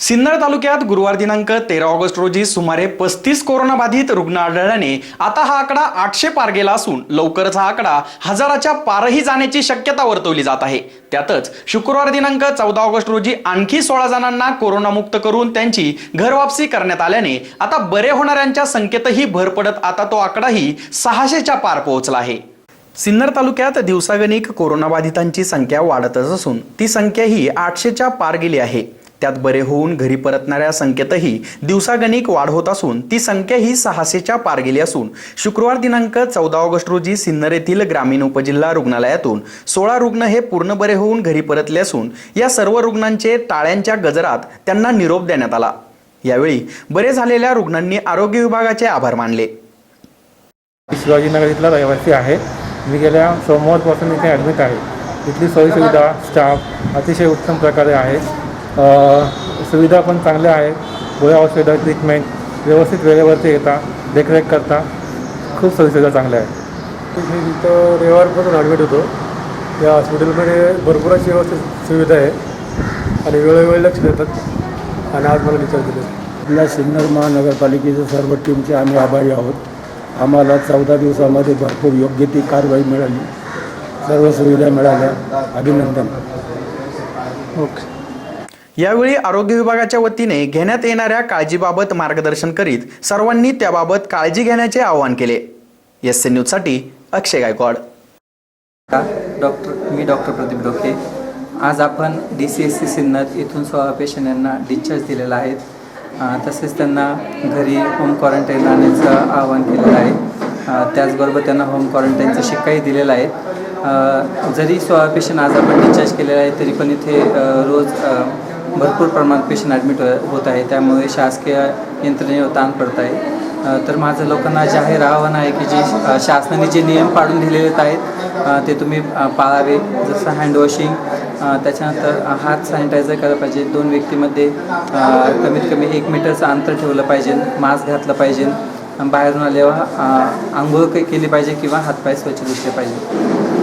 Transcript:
सिन्नर तालुक्यात गुरुवार दिनांक तेरा ऑगस्ट रोजी सुमारे पस्तीस कोरोनाबाधित रुग्ण आढळल्याने आता हा आकडा आठशे पार गेला असून लवकरच हा आकडा हजाराच्या पारही जाण्याची शक्यता वर्तवली जात आहे. त्यातच शुक्रवार दिनांक चौदा ऑगस्ट रोजी आणखी सोळा जणांना कोरोनामुक्त करून त्यांची घरवापसी करण्यात आल्याने आता बरे होणाऱ्यांच्या संख्येतही भर पडत आता तो आकडाही सहाशेच्या पार पोहोचला आहे. सिन्नर तालुक्यात दिवसागणिक कोरोनाबाधितांची संख्या वाढतच असून ती संख्या ही आठशेच्या पार गेली आहे. त्यात बरे होऊन घरी परतणाऱ्या संख्येतही दिवसागणिक वाढ होत असून ती संख्या ही सहाशेच्या पार गेली असून शुक्रवार दिनांक चौदा ऑगस्ट रोजी सिन्नर येथील ग्रामीण उपजिल्हा रुग्णालयातून सोळा रुग्ण हे पूर्ण बरे होऊन घरी परतले असून या सर्व रुग्णांचे टाळ्यांच्या गजरात त्यांना निरोप देण्यात आला. यावेळी बरे झालेल्या रुग्णांनी आरोग्य विभागाचे आभार मानले. शिवाजीनगर इथला रहिवासी आहे. मी गेल्या सोमवारपासून इथे ॲडमिट आहे. इथली सोयीसुविधा स्टाफ अतिशय उत्तम प्रकारे आहे. सुविधा पण चांगल्या आहेत. गोळ्या औषधं ट्रीटमेंट व्यवस्थित वेळेवरती येता देखरेख करता. खूप सोयीसुविधा चांगल्या आहेत. मी तिथं रविवारपासून ॲडमिट होतो या हॉस्पिटलमध्ये भरपूर अशी व्यवस्थित सुविधा आहे. आणि वेळोवेळी लक्ष देतात. आणि आज मला डिस्चार्ज दिले आपल्या सिन्नर महानगरपालिकेच्या सर्व टीमचे आम्ही आभारी आहोत. आम्हाला चौदा दिवसामध्ये भरपूर योग्य ती कारवाई मिळाली. सर्व सुविधा मिळाल्या. अभिनंदन. यावेळी आरोग्य विभागाच्या वतीने घेण्यात येणाऱ्या काळजीबाबत मार्गदर्शन करीत सर्वांनी त्याबाबत काळजी घेण्याचे आवाहन केले. एस एन न्यूजसाठी अक्षय गायकवाड. डॉक्टर मी डॉक्टर प्रदीप डोके. आज आपण D C S C Sinnar इथून सोळा पेशंट यांना डिस्चार्ज दिलेला आहे. तसेच त्यांना घरी होम क्वारंटाईन आणण्याचं आवाहन केलेलं आहे. त्याचबरोबर त्यांना होम क्वारंटाईनचा शिक्काही दिलेला आहे. जरी सोळा पेशंट आज आपण डिस्चार्ज केलेला आहे तरी पण इथे रोज भरपूर प्रमाणात पेशंट ॲडमिट हो- होत आहे. त्यामुळे शासकीय यंत्रणेवर ताण पडत आहे. तर माझं लोकांना जाहीर आव्हान आहे की जे शासनाने जे नियम पाडून दिलेले आहेत ते तुम्ही पाळावे. जसं हँडवॉशिंग त्याच्यानंतर हात सॅनिटायझर करायला पाहिजे. दोन व्यक्तीमध्ये कमीत कमी एक मीटरचं अंतर ठेवलं पाहिजे. मास्क घातलं पाहिजे. बाहेरून आल्यावर आंघोळ काही केली पाहिजे किंवा हातपाय स्वच्छ दिसले पाहिजे.